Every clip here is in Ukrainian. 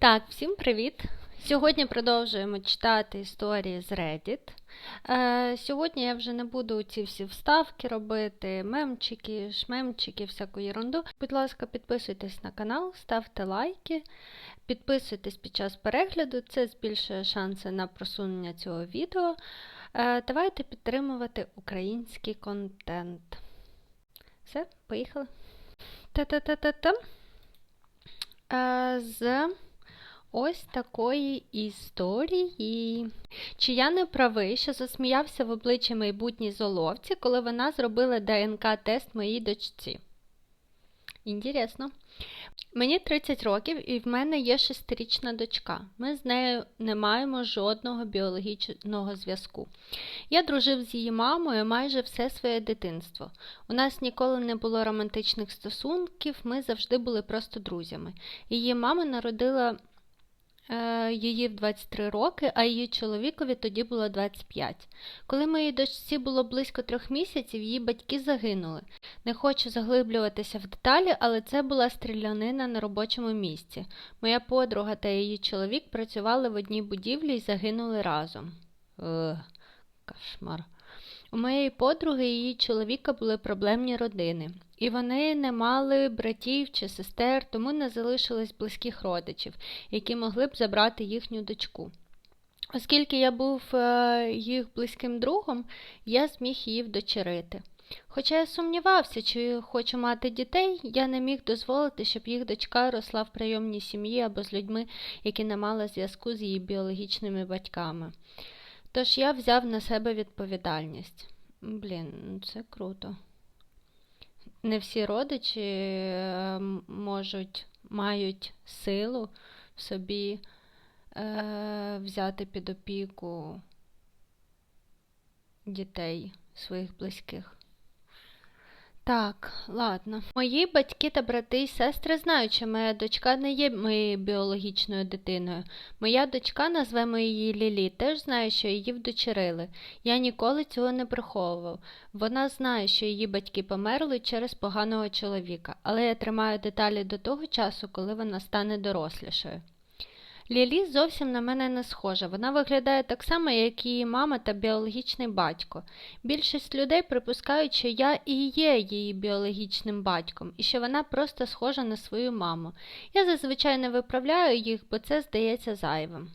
Так, всім привіт! Сьогодні продовжуємо читати історії з Reddit. Е, сьогодні я вже не буду ці всі вставки робити, мемчики, шмемчики, всяку ерунду. Будь ласка, підписуйтесь на канал, ставте лайки, підписуйтесь під час перегляду, це збільшує шанси на просунення цього відео. Е, давайте підтримувати український контент. Все, поїхали. Та-та-та-та-та. Е, з ось такої історії. Чи я не правий, що засміявся в обличчі майбутній золовці, коли вона зробила ДНК-тест моїй дочці? Інтересно. Мені 30 років і в мене є шестирічна дочка. Ми з нею не маємо жодного біологічного зв'язку. Я дружив з її мамою майже все своє дитинство. У нас ніколи не було романтичних стосунків, ми завжди були просто друзями. Її мама народила її в 23 роки, а її чоловікові тоді було 25. Коли моїй дочці було близько трьох місяців, її батьки загинули. Не хочу заглиблюватися в деталі, але це була стрілянина на робочому місці. Моя подруга та її чоловік працювали в одній будівлі і загинули разом. Ех, кошмар. У моєї подруги і її чоловіка були проблемні родини, і вони не мали братів чи сестер, тому не залишилось близьких родичів, які могли б забрати їхню дочку. Оскільки я був е, їх близьким другом, я зміг її вдочерити. Хоча я сумнівався, чи хочу мати дітей, я не міг дозволити, щоб їх дочка росла в прийомній сім'ї або з людьми, які не мали зв'язку з її біологічними батьками. Тож я взяв на себе відповідальність. Блін, ну це круто. Не всі родичі е, можуть, мають силу в собі е, взяти під опіку дітей своїх близьких. Так, ладно. Мої батьки та брати і сестри знають, що моя дочка не є моєю біологічною дитиною. Моя дочка, назвемо її Лілі, теж знає, що її вдочерили. Я ніколи цього не приховував. Вона знає, що її батьки померли через поганого чоловіка, але я тримаю деталі до того часу, коли вона стане дорослішою. Лілі зовсім на мене не схожа. Вона виглядає так само, як її мама та біологічний батько. Більшість людей припускають, що я і є її біологічним батьком, і що вона просто схожа на свою маму. Я зазвичай не виправляю їх, бо це здається зайвим.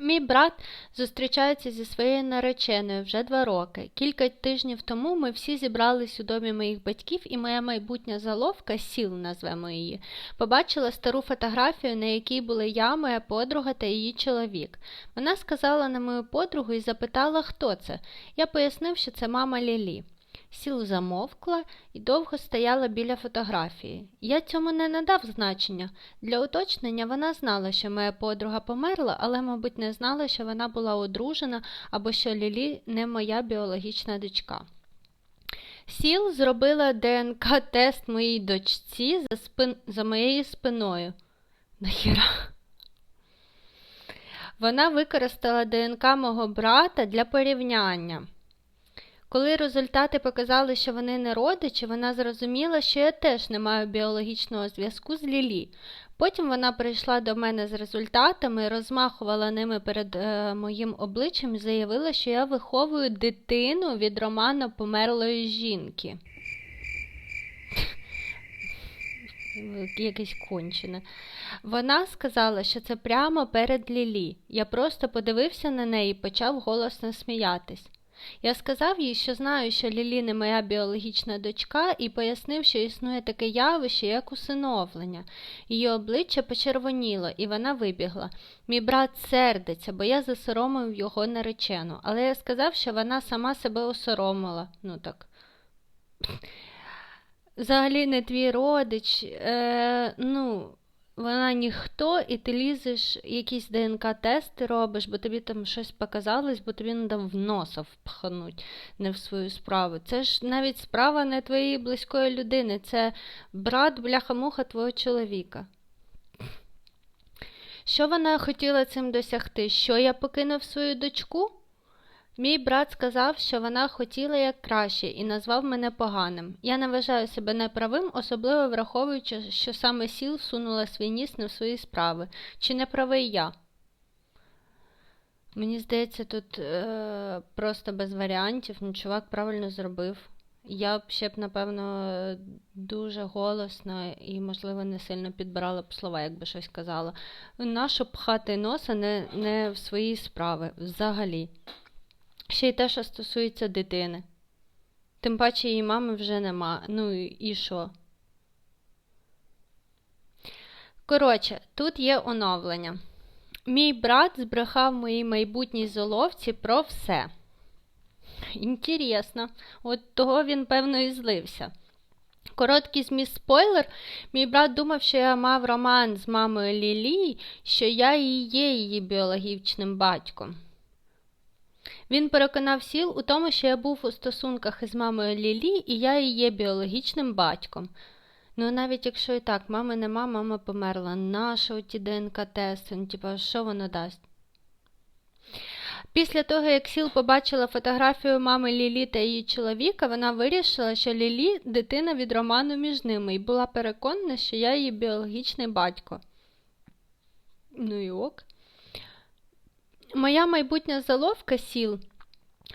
Мій брат зустрічається зі своєю нареченою вже два роки. Кілька тижнів тому ми всі зібрались у домі моїх батьків, і моя майбутня заловка, сіл назвемо її, побачила стару фотографію, на якій були я, моя подруга та її чоловік. Вона сказала на мою подругу і запитала, хто це. Я пояснив, що це мама Лілі. Сіл замовкла і довго стояла біля фотографії. Я цьому не надав значення. Для уточнення вона знала, що моя подруга померла, але, мабуть, не знала, що вона була одружена або що Лілі не моя біологічна дочка. Сіл зробила ДНК-тест моїй дочці за, спин... за моєю спиною. Нахіра? Вона використала ДНК мого брата для порівняння. Коли результати показали, що вони не родичі, вона зрозуміла, що я теж не маю біологічного зв'язку з Лілі. Потім вона прийшла до мене з результатами, розмахувала ними перед е, моїм обличчям і заявила, що я виховую дитину від роману померлої жінки. Якесь кончене. Вона сказала, що це прямо перед Лілі. Я просто подивився на неї і почав голосно сміятись. Я сказав їй, що знаю, що Лілі не моя біологічна дочка, і пояснив, що існує таке явище, як усиновлення. Її обличчя почервоніло, і вона вибігла. Мій брат сердиться, бо я засоромив його наречену, але я сказав, що вона сама себе осоромила. Ну так. Взагалі не твій родич. Е, ну, вона ніхто, і ти лізеш, якісь ДНК-тести робиш, бо тобі там щось показалось, бо тобі треба в носа впхануть не в свою справу. Це ж навіть справа не твоєї близької людини, це брат бляха-муха твого чоловіка. Що вона хотіла цим досягти? Що я покинув свою дочку? Мій брат сказав, що вона хотіла як краще і назвав мене поганим. Я не вважаю себе неправим, особливо враховуючи, що саме сіл сунула свій ніс в свої справи. Чи не правий я? Мені здається, тут е, просто без варіантів. Ну, чувак правильно зробив. Я б ще б, напевно, дуже голосно і, можливо, не сильно підбирала б слова, якби щось казала. Нащо пхати носа не, не в свої справи взагалі. Ще й те, що стосується дитини. Тим паче її мами вже нема. Ну і що? Коротше, тут є оновлення. Мій брат збрехав моїй майбутній золовці про все. Інтересно, от того він, певно, і злився. Короткий зміст спойлер. Мій брат думав, що я мав роман з мамою Лілі, що я і є її біологічним батьком. Він переконав сіл у тому, що я був у стосунках із мамою Лілі, і я і є біологічним батьком. Ну, навіть якщо і так, мами нема, мама померла. Наша ті ДНК-тести, ну, типа, що воно дасть? Після того, як Сіл побачила фотографію мами Лілі та її чоловіка, вона вирішила, що Лілі дитина від роману між ними, і була переконана, що я її біологічний батько. Ну і ок. Моя майбутня заловка Сіл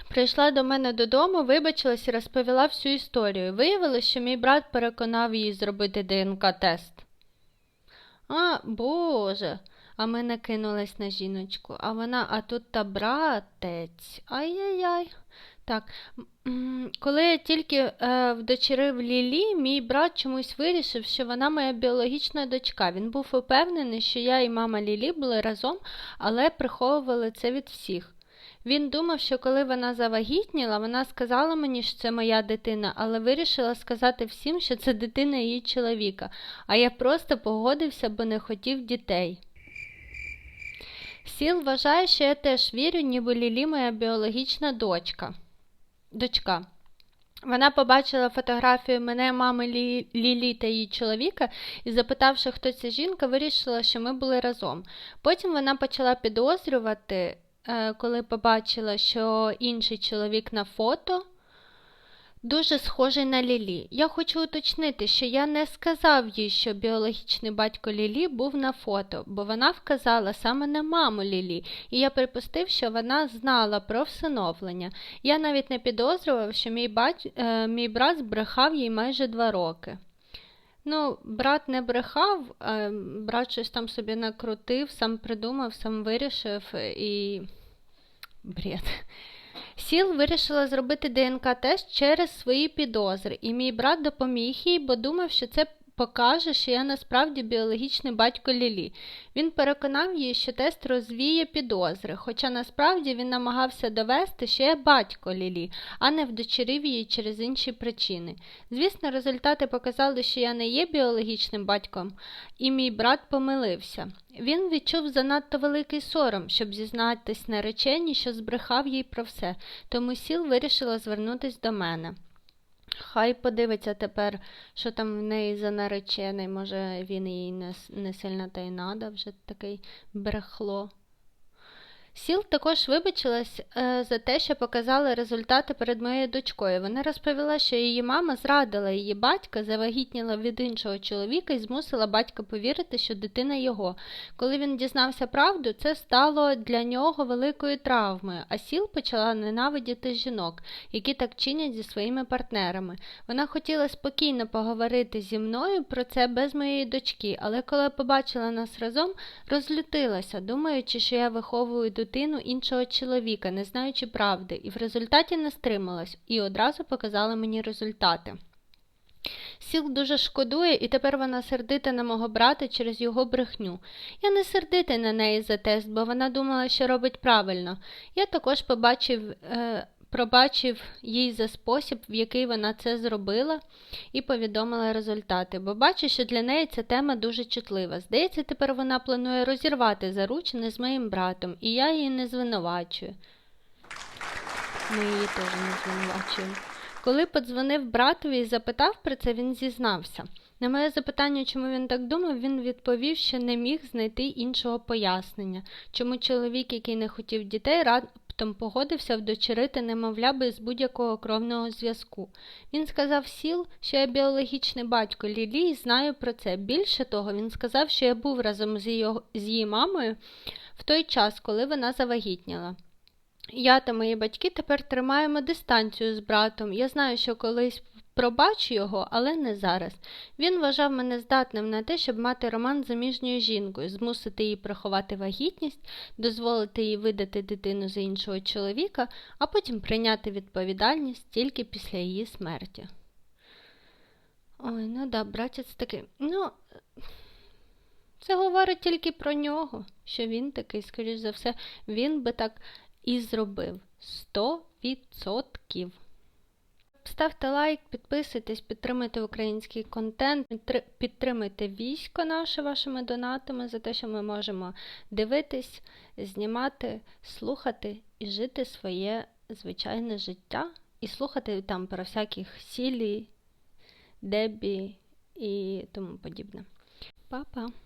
прийшла до мене додому, вибачилась і розповіла всю історію. Виявилося, що мій брат переконав її зробити ДНК-тест. А, Боже, а ми накинулись на жіночку, а вона, а тут та братець. Ай-яй-яй. Так, коли я тільки е, вдочерив Лілі, мій брат чомусь вирішив, що вона моя біологічна дочка. Він був упевнений, що я і мама Лілі були разом, але приховували це від всіх. Він думав, що коли вона завагітніла, вона сказала мені, що це моя дитина, але вирішила сказати всім, що це дитина її чоловіка, а я просто погодився, бо не хотів дітей. Сіл вважає, що я теж вірю, ніби Лілі моя біологічна дочка. Дочка. Вона побачила фотографію мене, мами Лі... Лілі та її чоловіка і, запитавши, хто ця жінка, вирішила, що ми були разом. Потім вона почала підозрювати, е, коли побачила, що інший чоловік на фото дуже схожий на Лілі. Я хочу уточнити, що я не сказав їй, що біологічний батько Лілі був на фото, бо вона вказала саме на маму Лілі, і я припустив, що вона знала про всиновлення. Я навіть не підозрював, що мій, бать... е, мій брат збрехав їй майже два роки. Ну, брат не брехав, а брат щось там собі накрутив, сам придумав, сам вирішив і. Бред. Сіл вирішила зробити ДНК-тест через свої підозри, і мій брат допоміг їй, бо думав, що це покаже, що я насправді біологічний батько Лілі. Він переконав її, що тест розвіє підозри, хоча насправді він намагався довести, що я батько Лілі, а не вдочерив її через інші причини. Звісно, результати показали, що я не є біологічним батьком, і мій брат помилився. Він відчув занадто великий сором, щоб зізнатись нареченій, що збрехав їй про все, тому сіл вирішила звернутися до мене. Хай подивиться тепер, що там в неї за наречений, може він їй не, не сильно та й надо, вже такий брехло. Сіл також вибачилась е, за те, що показала результати перед моєю дочкою. Вона розповіла, що її мама зрадила її батька, завагітніла від іншого чоловіка і змусила батька повірити, що дитина його. Коли він дізнався правду, це стало для нього великою травмою, а сіл почала ненавидіти жінок, які так чинять зі своїми партнерами. Вона хотіла спокійно поговорити зі мною про це без моєї дочки, але коли побачила нас разом, розлютилася, думаючи, що я виховую дитину іншого чоловіка, не знаючи правди, і в результаті не стрималась і одразу показала мені результати. Сіл дуже шкодує, і тепер вона сердита на мого брата через його брехню. Я не сердитий на неї за тест, бо вона думала, що робить правильно. Я також побачив е, пробачив їй за спосіб, в який вона це зробила, і повідомила результати, бо бачу, що для неї ця тема дуже чутлива. Здається, тепер вона планує розірвати заручини з моїм братом, і я її не звинувачую. Ми її теж не звинувачуємо. Коли подзвонив братові і запитав про це, він зізнався. На моє запитання, чому він так думав, він відповів, що не міг знайти іншого пояснення, чому чоловік, який не хотів дітей, раптом погодився вдочерити немовля без будь-якого кровного зв'язку. Він сказав Сіл, що я біологічний батько Лілі і знаю про це. Більше того, він сказав, що я був разом з її, з її мамою в той час, коли вона завагітніла. Я та мої батьки тепер тримаємо дистанцію з братом. Я знаю, що колись пробачу його, але не зараз. Він вважав мене здатним на те, щоб мати роман з заміжньою жінкою, змусити її приховати вагітність, дозволити їй видати дитину за іншого чоловіка, а потім прийняти відповідальність тільки після її смерті. Ой, ну да, братець такий. Ну, це говорить тільки про нього, що він такий, скоріш за все, він би так і зробив. Сто відсотків. Ставте лайк, підписуйтесь, підтримуйте український контент, підтримуйте військо наше вашими донатами за те, що ми можемо дивитись, знімати, слухати і жити своє звичайне життя. І слухати там про всяких сілі, дебі і тому подібне. Па-па!